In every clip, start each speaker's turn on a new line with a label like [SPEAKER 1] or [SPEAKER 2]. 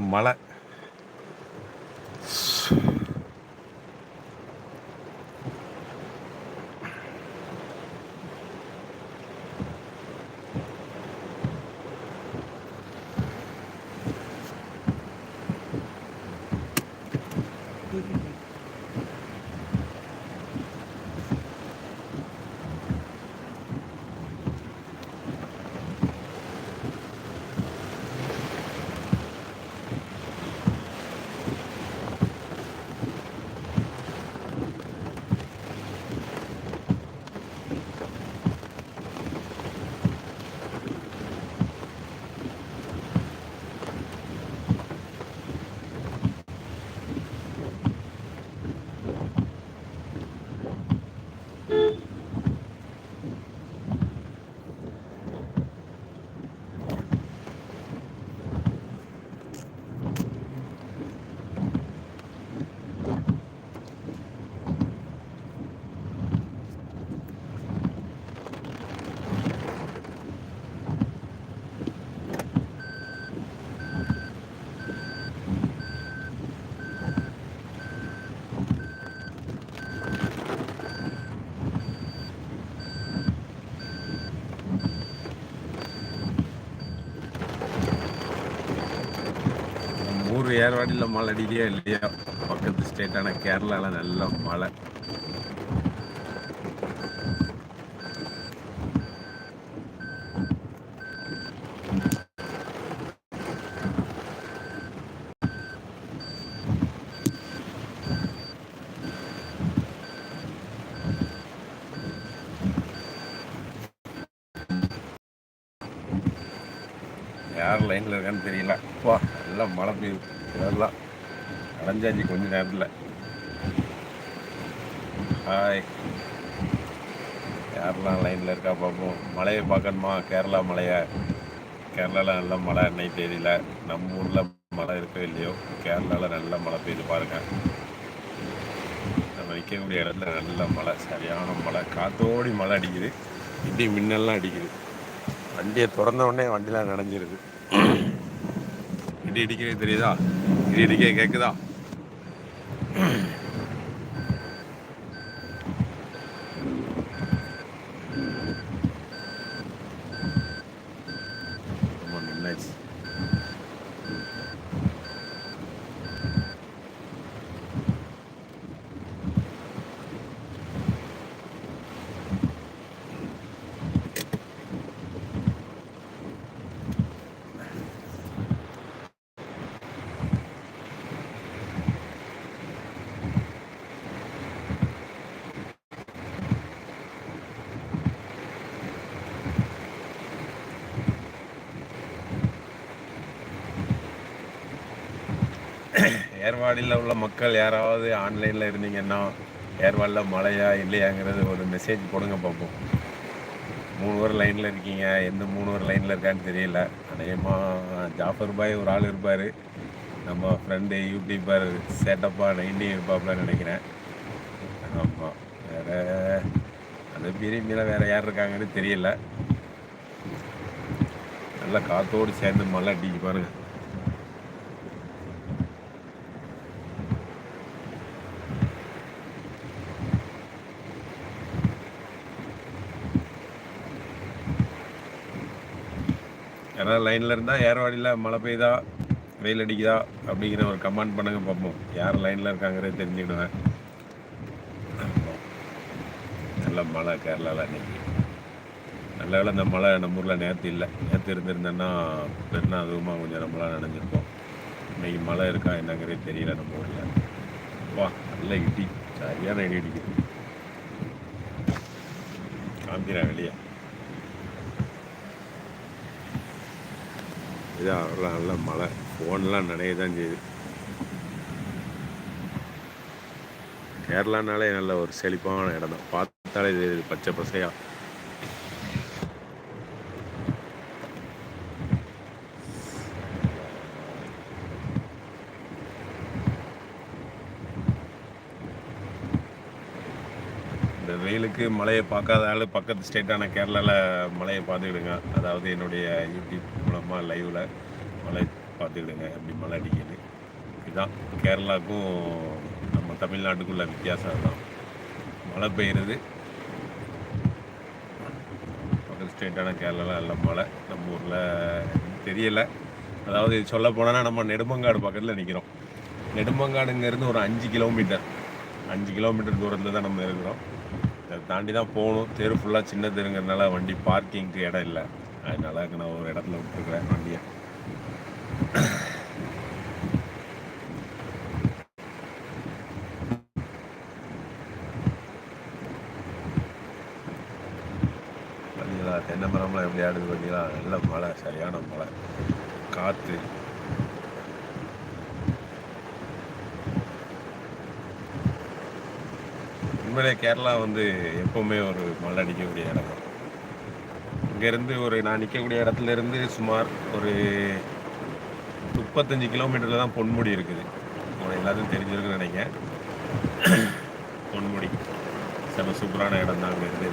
[SPEAKER 1] நல்ல மழை நம்ம ஊர் ஏர்வாடியில் மழை அடிக்கலையா இல்லையா? பக்கத்து ஸ்டேட்டான கேரளாவில் நல்ல மழை. யார் லைனில் இருக்கான்னு தெரியல. வா. நல்லா மழை பெய்யுது இதெல்லாம் அடைஞ்சாச்சு கொஞ்ச நேரத்தில். ஹாய் யாரெல்லாம் லைனில் இருக்கா பார்ப்போம் மழையை பார்க்கணுமா? கேரளா மழையை கேரளாவில் நல்ல மழை அன்னைக்கு தெரியல நம்ம ஊரில் மழை இருக்கோ இல்லையோ கேரளாவில் நல்ல மழை பெய்யுது பாருங்க. நம்ம நிற்கக்கூடிய இடத்துல நல்ல மழை சரியான மழை. காத்தோடி மழை அடிக்குது. இப்படி மின்னல்லாம் அடிக்குது. வண்டியை திறந்த உடனே வண்டிலாம் நனைஞ்சிருது. இடி இடிக்கவே தெரியுதா? இடி இடிக்க கேட்குதா ஏர்வாடியில் உள்ள மக்கள் யாராவது ஆன்லைனில் இருந்தீங்கன்னா ஏர்வாடியில் மழையா இல்லையாங்கிறது ஒரு மெசேஜ் போடுங்க பார்ப்போம் மூணு பேர் லைனில் இருக்கீங்க எந்த மூணு பேர் லைனில் இருக்கான்னு தெரியல. அநேகமாக ஜாஃபர் பாய் ஒரு ஆள் இருப்பார். நம்ம ஃப்ரெண்டு யூடியூபர் சேட்டப்பா நைன்டி இருப்பாப்புலன்னு நினைக்கிறேன். ஆமாம் வேறு அந்த பிரிமியில் வேறு யார் இருக்காங்கன்னு தெரியல. நல்லா காற்றோடு சேர்ந்து மழை அடிக்கு பாருங்கள் யாராவது லைனில் இருந்தால் ஏர்வாடியில் மழை பெய்யுதா வெயில் அடிக்குதா அப்படிங்கிற ஒரு கமெண்ட் பண்ணுங்க பார்ப்போம். யார் லைனில் இருக்காங்கிறத தெரிஞ்சுக்கிடுவேன் நல்ல மழை கேரளாவில் இன்னைக்கு நல்ல வேலை இந்த மழை நம்ம ஊரில் நேற்று இல்லை. நேற்று இருந்திருந்தேன்னா பெருனா அதுவுமா கொஞ்சம் நம்மளாம் நினைஞ்சிருப்போம். இன்னைக்கு மழை இருக்கா என்னங்கிறது தெரியல நம்ம ஊரில். வா நல்ல இடி. சரியான இடி அடிக்குது. காமிக்கிறேன் வெளியே. இதாக நல்ல மழை. ஃபோன்லாம் நனைய தான் செய்யுது. கேரளானாலே நல்ல ஒரு செழிப்பான இடம் தான். பார்த்தாலே தெரியுது பச்சை பசையாக இந்த வெயிலுக்கு மழையை பார்க்காத ஆள் பக்கத்து ஸ்டேட்டான கேரளாவில் மழையை பார்த்துக்கிடுங்க. அதாவது என்னுடைய யூடியூப் சும்மா லைவில் மழை பார்த்துக்கிடுங்க அப்படி மழை அடிக்குது. இதுதான் கேரளாவுக்கும் நம்ம தமிழ்நாட்டுக்குள்ள வித்தியாசம் அதுதான். மழை பெய்யுறது. பக்கத்து ஸ்டேட்டான கேரளாவில் நல்ல மழை. நம்ம ஊரில் தெரியலை. அதாவது சொல்ல போனால் நம்ம நெடுமங்காடு பக்கத்தில் நிற்கிறோம் நெடுமங்காடுங்கிறது ஒரு அஞ்சு கிலோமீட்டர். அஞ்சு கிலோமீட்டர் தூரத்தில் தான் நம்ம இருக்கிறோம். அதை தாண்டி தான் போகணும். தெரு ஃபுல்லாக சின்ன தெருங்கிறதுனால வண்டி பார்க்கிங்க்கு இடம் இல்லை. அதனால அங்கே நான் ஒரு இடத்துல விட்டுருக்குறேன் வண்டியை. பார்த்தீங்களா தென்னை மரம்லாம் எப்படி ஆடுது பார்த்தீங்களா? நல்ல மழை சரியான மழை. காற்று. உண்மையிலே கேரளா வந்து எப்போவுமே ஒரு மழை அடிக்கக்கூடிய இடம் தான் இங்கேருந்து ஒரு நான் நிற்கக்கூடிய இடத்துலேருந்து சுமார் ஒரு முப்பத்தஞ்சு கிலோமீட்டரில் தான் பொன்முடி இருக்குது. உங்களை எல்லாத்தையும் தெரிஞ்சிருக்குன்னு நினைக்கிறேன். பொன்முடி. செம சூப்பரான இடம் தான் அங்கே இருந்து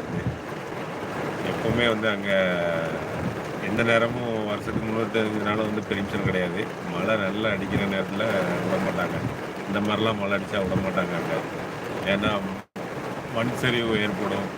[SPEAKER 1] இருந்து. எப்போவுமே வந்து அங்கே எந்த நேரமும் வருஷத்துக்கு முந்நூற்றஞ்சு நாளும் வந்து பெருமிஷன் கிடையாது. மழை நல்லா அடிக்கிற நேரத்தில் விட மாட்டாங்க. இந்த மாதிரிலாம் மழை அடித்தா விட மாட்டாங்க அங்கே. ஏன்னா மண் சரிவு ஏற்படும்.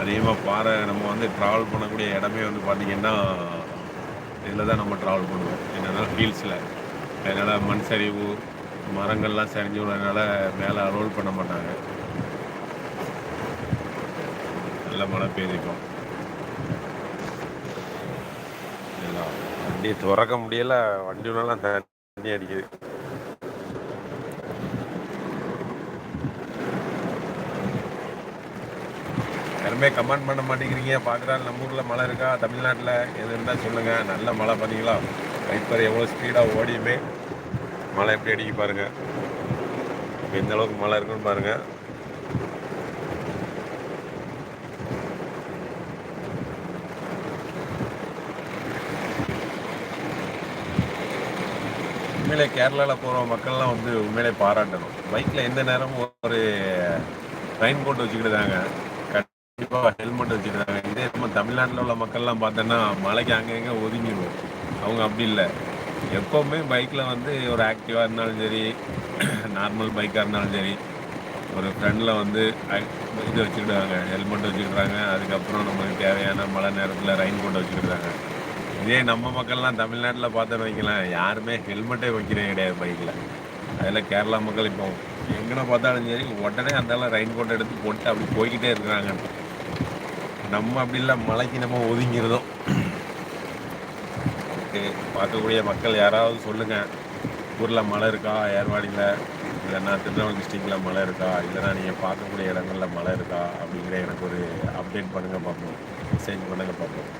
[SPEAKER 1] அதிகமாக பாறை நம்ம வந்து ட்ராவல் பண்ணக்கூடிய இடமே வந்து பார்த்திங்கன்னா இதில் தான் நம்ம ட்ராவல் பண்ணுவோம். என்னென்னா ஹீல்ஸில் அதனால் மண் சரிவு மரங்கள்லாம் சரிஞ்சு விடுறதுனால மேலே ரோல் பண்ண மாட்டாங்க. நல்ல மழை பெய்திருக்கும் வண்டியை திறக்க முடியலை வண்டி தண்ணி அடிக்குது. யாருமே கமெண்ட் பண்ண மாட்டேங்கிறீங்க. பார்க்குறாரு நம்ம ஊரில் மழை இருக்கா? தமிழ்நாட்டில் எது இருந்தால் சொல்லுங்கள் நல்ல மழை பார்த்தீங்களா வைப்பர் எவ்வளோ ஸ்பீடாக ஓடியுமே மழை எப்படி அடிக்க பாருங்கள் எந்த அளவுக்கு மழை இருக்குன்னு பாருங்கள் உண்மையிலே கேரளாவில் போகிற மக்கள்லாம் வந்து உண்மையிலே பாராட்டணும். பைக்கில் எந்த நேரமும் ஒரு ரெயின் கோட் வச்சுக்கிட்டுதாங்க கண்டிப்பாக ஹெல்மெட் வச்சுக்கிட்டாங்க இதே நம்ம தமிழ்நாட்டில் உள்ள மக்கள்லாம் பார்த்தோன்னா மலைக்கு அங்கங்கே ஒதுங்கிடுவோம். அவங்க அப்படி இல்லை. எப்போவுமே பைக்கில் வந்து ஒரு ஆக்டிவாக இருந்தாலும் சரி நார்மல் பைக்காக இருந்தாலும் சரி ஒரு ஃப்ரெண்டில் வந்து இது வச்சுக்கிடுவாங்க ஹெல்மெட் வச்சுக்கிட்டாங்க அதுக்கப்புறம் நமக்கு தேவையான மழை நேரத்தில் ரெயின் கோட் வச்சுக்கிட்டாங்க இதே நம்ம மக்கள்லாம் தமிழ்நாட்டில் பார்த்தோன்னு வைக்கலாம் யாருமே ஹெல்மெட்டே வைக்கிறே கிடையாது பைக்கில் அதில் கேரளா மக்கள் இப்போ எங்கன பார்த்தாலும் சரி உடனே அந்த ரெயின் கோட் எடுத்து போட்டு அப்படி போய்கிட்டே இருக்கிறாங்க. நம்ம அப்படி இல்லை மழைக்கு நம்ம ஒதுங்கிறதும் ஓகே பார்க்கக்கூடிய மக்கள் யாராவது சொல்லுங்கள் ஊரில் மழை இருக்கா ஏர்வாடியில்? இல்லைன்னா திருநெல்வேலி டிஸ்ட்ரிக்டில் மழை இருக்கா? இல்லைன்னா நீங்கள் பார்க்கக்கூடிய இடங்களில் மழை இருக்கா? அப்படிங்கிற எனக்கு ஒரு அப்டேட் பண்ணுங்கள் பார்ப்போம். மெசேஜ் பண்ணுங்கள் பார்ப்போம்.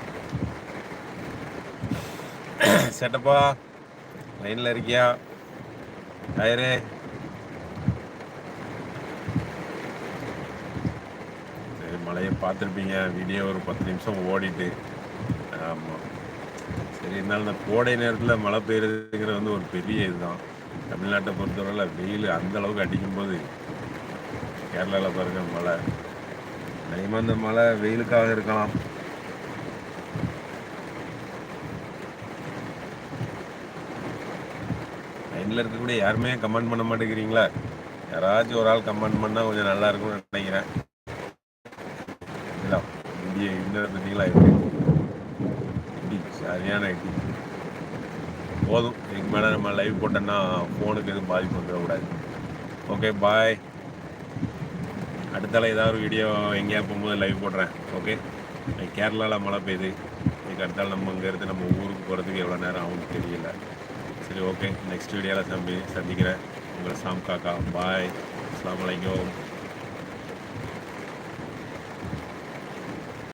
[SPEAKER 1] செட்டப்பா லைனில் இருக்கியா? டயரே சரி பார்த்துருப்பீங்க. வீடியோ ஒரு பத்து நிமிஷம் ஓடிட்டு. ஆமாம் சரி இருந்தாலும் இந்த கோடை நேரத்தில் மழை பெய்யுறதுங்கிறது வந்து ஒரு பெரிய இதுதான். தமிழ்நாட்டை பொறுத்தவரையில் வெயில் அந்த அளவுக்கு அடிக்கும்போது கேரளாவில் பாருங்கள் மழை. அதிகமாக இந்த மழை வெயிலுக்காக இருக்கலாம். லைனில் இருக்கக்கூடிய யாருமே கமெண்ட் பண்ண மாட்டேங்கிறீங்களா? யாராச்சும் ஒரு ஆள் கமெண்ட் பண்ணால் கொஞ்சம் நல்லா இருக்கும்னு நினைக்கிறேன். இந்திய இன்னொரு பார்த்தீங்களா எப்படி சரியான ஐடி போதும். இதுக்கு மேலே நம்ம லைவ் போட்டோன்னா ஃபோனுக்கு எதுவும் பாதிப்பு வந்துடக்கூடாது. ஓகே பாய் அடுத்தால ஏதாவது ஒரு வீடியோ எங்கேயா போகும்போது லைவ் போடுறேன். ஓகே கேரளாவில் மழை பெய்யுது. இதுக்கு அடுத்தால நம்ம இங்கேருந்து நம்ம ஊருக்கு போகிறதுக்கு எவ்வளோ நேரம் ஆகும்னு தெரியல. சரி ஓகே நெக்ஸ்ட் வீடியோவில் சம்பி சந்திக்கிறேன். உங்களை சாம் காக்கா. பாய் அஸ்லாம் அலைக்கும்